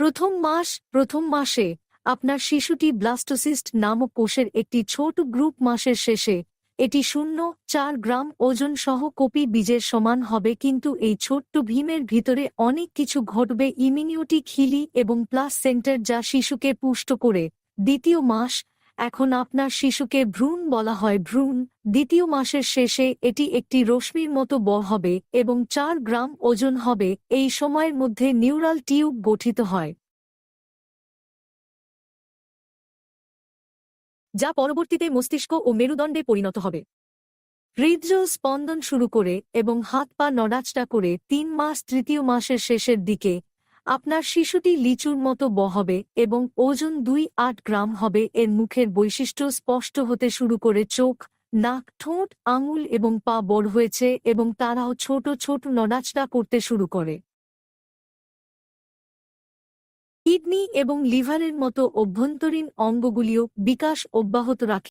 প্রথম মাস, প্রথম মাসে আপনার শিশুটি ব্লাস্টোসিস্ট নামক কোষের একটি ছোট গ্রুপ মাসের শেষে এটি শূন্য, চার গ্রাম ওজন সহ কপি বীজের সমান হবে কিন্তু এই ছোট্ট ভীমের ভিতরে অনেক কিছু ঘটবে। ইমিউনিটি খিলি এবং প্লাস সেন্টার যা শিশুকে পুষ্ট করে। দ্বিতীয় মাস এখন আপনার শিশুকে ভ্রূণ বলা হয় ভ্রূণ। দ্বিতীয় মাসের শেষে এটি একটি রশ্মির মতো ব হবে এবং চার গ্রাম ওজন হবে। এই সময়ের মধ্যে নিউরাল টিউব গঠিত হয়। যা পরবর্তীতে মস্তিষ্ক ও মেরুদণ্ডে পরিণত হবে। হৃদয় স্পন্দন শুরু করে এবং হাত পা নড়াচড়া করে তিন মাস তৃতীয় মাসের শেষের দিকে আপনার শিশুটি লিচুর মতো ব হবে এবং ওজন দুই আট গ্রাম হবে। এর মুখের বৈশিষ্ট্য স্পষ্ট হতে শুরু করে চোখ, নাক, ঠোঁট, আঙুল এবং পা বড় হয়েছে এবং তারাও ছোট ছোট নড়াচড়া করতে শুরু করে। কিডনি এবং লিভারের মতো অভ্যন্তরীণ অঙ্গগুলিও বিকাশ অব্যাহত রাখে।